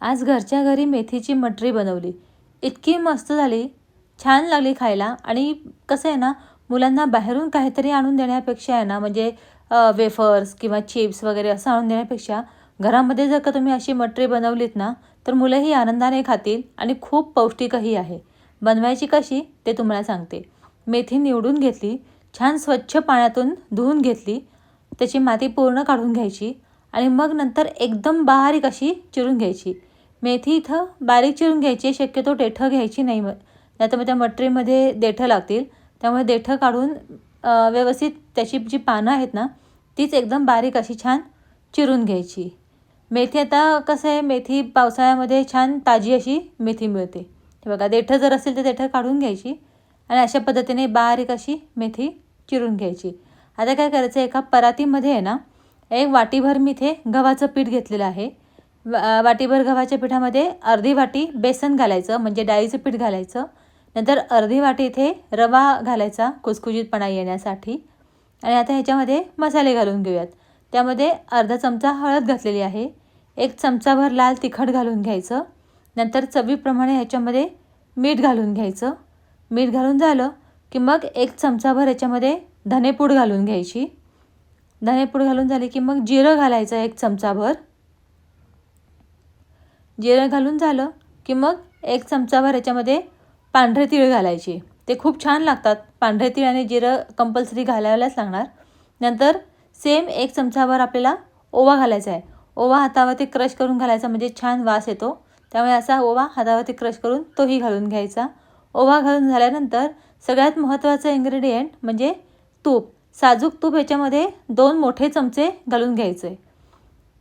आज घरच्या घरी मेथीची मटरी बनवली. इतकी मस्त झाली. छान लागली खायला. आणि कसं आहे ना मुलांना बाहेरून काहीतरी आणून देण्यापेक्षा आहे ना म्हणजे वेफर्स किंवा चिप्स वगैरे असं आणून देण्यापेक्षा घरामध्ये जर का तुम्ही अशी मटरी बनवलीत ना तर मुलंही आनंदाने खातील आणि खूप पौष्टिकही आहे. बनवायची कशी ते तुम्हाला सांगते. मेथी निवडून घेतली. छान स्वच्छ पाण्यातून धुवून घेतली. त्याची माती पूर्ण काढून घ्यायची. आणि मग नंतर एकदम बारीक अशी चिरून घ्यायची. मेथी इथं बारीक चिरून घ्यायची शक्यतो देठं घ्यायची नाही. मग नाही तर मग त्या मटरीमध्ये देठं लागतील. त्यामुळे देठं काढून व्यवस्थित त्याची जी पानं आहेत ना तीच एकदम बारीक अशी छान चिरून घ्यायची. मेथी आता कसं आहे मेथी पावसाळ्यामध्ये छान ताजी अशी मेथी मिळते. हे बघा देठं जर असेल तर देठं काढून घ्यायची आणि अशा पद्धतीने बारीक अशी मेथी चिरून घ्यायची. आता काय करायचं एका परातीमध्ये आहे ना एक वाटीभर मी इथे गव्हाचं पीठ घेतलेलं आहे. वाटीभर गव्हाच्या पिठामध्ये अर्धी वाटी बेसन घालायचं म्हणजे डाळीचं पीठ घालायचं. नंतर अर्धी वाटी इथे रवा घालायचा कुसकुजीतपणा येण्यासाठी. आणि आता ह्याच्यामध्ये मसाले घालून घेऊयात. त्यामध्ये अर्धा चमचा हळद घातलेली आहे एक चमचाभर लाल तिखट घालून घ्यायचं. नंतर चवीप्रमाणे ह्याच्यामध्ये मीठ घालून घ्यायचं. मीठ घालून झालं की मग एक चमचाभर ह्याच्यामध्ये धनेपूड घालून घ्यायची. धनेपूड घालून झाली की मग जिरं घालायचं एक चमचाभर. जिरं घालून झालं की मग एक चमचाभर याच्यामध्ये पांढरे तीळ घालायचे. ते खूप छान लागतात. पांढरे तीळ आणि जिरं कंपल्सरी घालायलाच लागणार. नंतर सेम एक चमचाभर आपल्याला ओवा घालायचा आहे. ओवा हातावरती क्रश करून घालायचा म्हणजे छान वास येतो. त्यामुळे असा ओवा हातावरती क्रश करून तोही घालून घ्यायचा. ओवा घालून झाल्यानंतर सगळ्यात महत्त्वाचं इन्ग्रेडियंट म्हणजे तूप. साजूक तूप याच्यामध्ये दोन मोठे चमचे घालून घ्यायचे.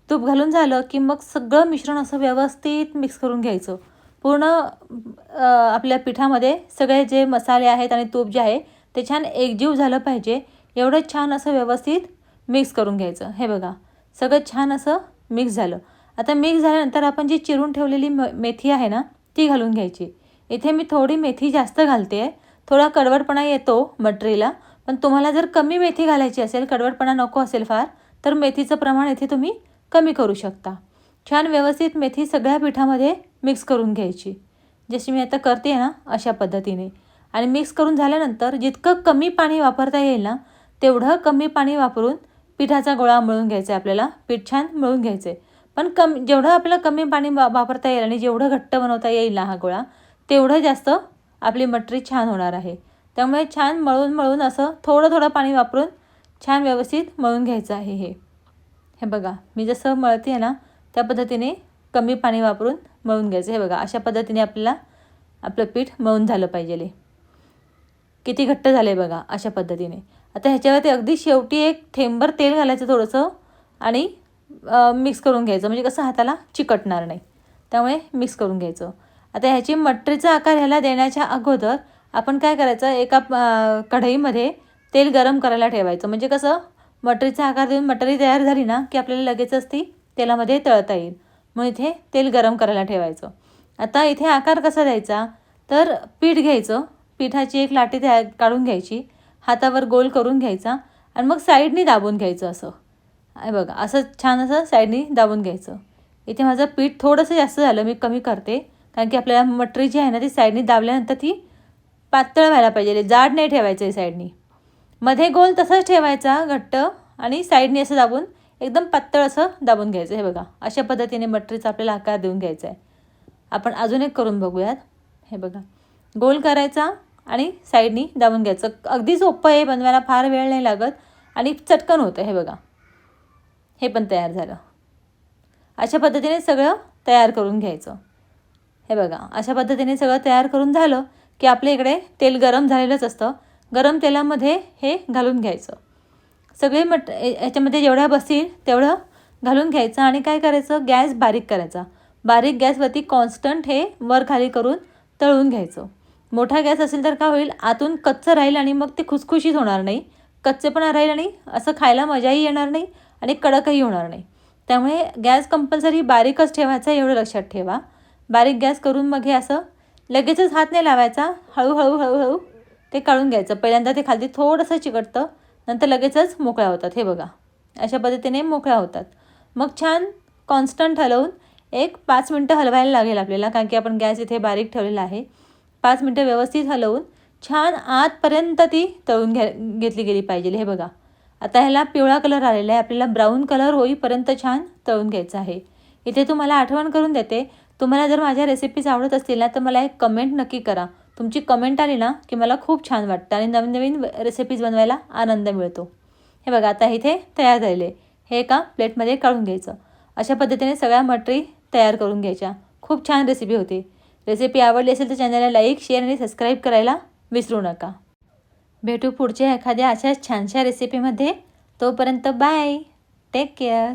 तूप घालून झालं की मग सगळं मिश्रण असं व्यवस्थित मिक्स करून घ्यायचं. पूर्ण आपल्या पिठामध्ये सगळे जे मसाले आहेत आणि तूप जे आहे ते छान एकजीव झालं पाहिजे. एवढं छान असं व्यवस्थित मिक्स करून घ्यायचं. हे बघा सगळं छान असं मिक्स झालं. आता मिक्स झाल्यानंतर आपण जी चिरून ठेवलेली म मेथी आहे ना ती घालून घ्यायची. इथे मी थोडी मेथी जास्त घालते. आहे थोडा कडवटपणा येतो मटरीला पण तुम्हाला जर कमी मेथी घालायची असेल कडवटपणा नको असेल फार तर मेथीचं प्रमाण इथे तुम्ही कमी करू शकता. छान व्यवस्थित मेथी सगळ्या पिठामध्ये मिक्स करून घ्यायची. जशी मी आता करते ना अशा पद्धतीने. आणि मिक्स करून झाल्यानंतर जितकं कमी पाणी वापरता येईल ना तेवढं कमी पाणी वापरून पिठाचा गोळा मळून घ्यायचा आहे आपल्याला. पीठ छान मळून घ्यायचं आहे पण कम जेवढं आपल्याला कमी पाणी वा वापरता येईल आणि जेवढं घट्ट बनवता येईल ना हा गोळा तेवढं जास्त आपली मटरी छान होणार आहे. त्यामुळे छान मळून मळून असं थोडं थोडं पाणी वापरून छान व्यवस्थित मळून घ्यायचं आहे हे. हे बघा मी जसं मळते आहे ना त्या पद्धतीने कमी पाणी वापरून मळून घ्यायचं. हे बघा अशा पद्धतीने आपल्याला आपलं पीठ मळून झालं पाहिजे. किती घट्ट झालं आहे बघा अशा पद्धतीने. आता ह्याच्यावरती अगदी शेवटी एक थेंबर तेल घालायचं थोडंसं आणि मिक्स करून घ्यायचं. म्हणजे कसं हाताला चिकटणार नाही. त्यामुळे मिक्स करून घ्यायचं. आता ह्याची मटरीचा आकार ह्याला देण्याच्या अगोदर आपण काय करायचं एका कढईमध्ये तेल गरम करायला ठेवायचं. म्हणजे कसं मटरीचा आकार देऊन मटरी तयार झाली ना की आपल्याला लगेचच ती तेलामध्ये तळता येईल. मग इथे तेल गरम करायला ठेवायचं. आता इथे आकार कसा द्यायचा? तर पीठ घ्यायचं. पिठाची एक लाटी तयार काढून घ्यायची. हातावर गोल करून घ्यायचा आणि मग साईडनी दाबून घ्यायचं असं. आहे बघा असं छान असं साईडनी दाबून घ्यायचं. इथे माझं पीठ थोडंसं जास्त झालं मी कमी करते. कारण की आपल्याला मटरी जी आहे ना ती साईडनी दाबल्यानंतर ती पातळ व्हायला पाहिजे. जाड नाही ठेवायचं आहे साईडनी. मध्ये गोल तसंच ठेवायचा घट्ट आणि साईडने असं दाबून एकदम पातळ असं दाबून घ्यायचं. हे बघा अशा पद्धतीने मटरीचा आपल्याला आकार देऊन घ्यायचा आहे आपण अजून एक करून बघूयात. हे बघा गोल करायचा आणि साईडनी दाबून घ्यायचं. अगदी सोपं आहे बनवायला फार वेळ नाही लागत आणि चटकन होतं. हे बघा हे पण तयार झालं. अशा पद्धतीने सगळं तयार करून घ्यायचं. हे बघा अशा पद्धतीने सगळं तयार करून झालं की आपल्या इकडे तेल गरम झालेलंच असतं. गरम तेलामध्ये हे घालून घ्यायचं. सगळे मट याच्यामध्ये जेवढ्या बसतील तेवढं घालून घ्यायचं आणि काय करायचं? गॅस बारीक करायचा. बारीक गॅसवरती कॉन्स्टंट हे वर खाली करून तळून घ्यायचं. मोठा गॅस असेल तर काय होईल? आतून कच्चं राहील आणि मग ते खुसखुशीत होणार नाही. कच्चेपणा राहील आणि असं खायला मजाही येणार नाही आणि कडकही होणार नाही. त्यामुळे गॅस कंपल्सरी बारीकच ठेवायचा एवढं लक्षात ठेवा. बारीक गॅस करून मग हे असं लगेचच हात नाही लावायचा. हळूहळू हळूहळू ते काढून घ्यायचं. पहिल्यांदा ते खालती थोडंसं चिकटतं नंतर लगेचच मोकळ्या होतात. हे बघा. अशा पद्धतीने मोकळ्या होतात. मग छान कॉन्स्टंट हलवून एक पाच मिनटं हलवायला लागेल आपल्याला कारण की आपण गॅस इथे बारीक ठेवलेला आहे. पाच मिनटं व्यवस्थित हलवून छान आतपर्यंत ती तळून घ्या घेतली गेली पाहिजे. हे बघा. आता ह्याला पिवळा कलर आलेला आहे. आपल्याला ब्राऊन कलर होईपर्यंत छान तळून घ्यायचं आहे. इथे तुम्हाला आठवण करून देते. तुम्हाला जर माझ्या रेसिपीज आवडत असतील ना तर मला एक कमेंट नक्की करा. तुमची कमेंट आली ना की मला खूप छान वाटतं आणि नवीन नवीन रेसिपीज बनवायला आनंद मिळतो. हे बघा आता इथे तयार झालेले हे एका प्लेटमध्ये काढून घ्यायचं. अशा पद्धतीने सगळ्या मटरी तयार करून घ्यायच्या. खूप छान रेसिपी होती. रेसिपी आवडली असेल तर चॅनलला लाईक शेअर आणि सबस्क्राईब करायला विसरू नका. भेटू पुढच्या एखाद्या अशाच छानशा रेसिपीमध्ये तोपर्यंत बाय टेक केअर